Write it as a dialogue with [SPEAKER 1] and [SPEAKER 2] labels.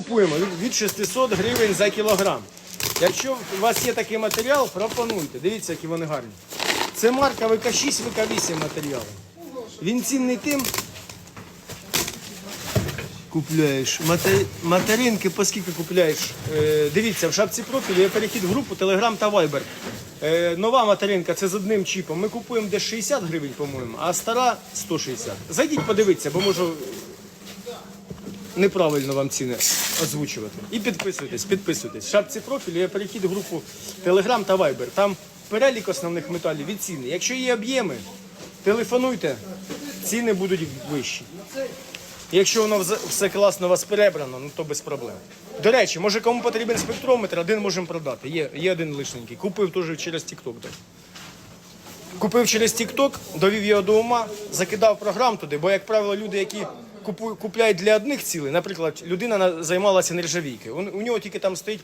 [SPEAKER 1] Купуємо від- від 600 гривень за кілограм. Якщо у вас є такий матеріал, пропонуйте. Дивіться, які вони гарні. Це марка ВК6, ВК8 матеріали. Він цінний тим. Купляєш. Мате- Материнки по скільки купляєш? Е, дивіться, в шапці профілю є перехід в групу Telegram та Viber. Е, нова материнка це з одним чіпом. Ми купуємо десь 60 гривень, по-моєму, а стара 160. Зайдіть, подивіться, бо можу неправильно вам ціни озвучувати. І підписуйтесь, підписуйтесь. В шапці профілю є перехід в групу Telegram та Viber. Там перелік основних металів від ціни. Якщо є об'єми, телефонуйте, ціни будуть вищі. Якщо воно все класно у вас перебрано, ну то без проблем. До речі, може кому потрібен спектрометр, один можемо продати. Є, є один лишненький. Купив теж через TikTok. так. Купив через TikTok, довів його до ума, закидав програм туди, бо, як правило, люди, які купляють для одних цілей, наприклад, людина займалася нержавійкою. У нього тільки там стоїть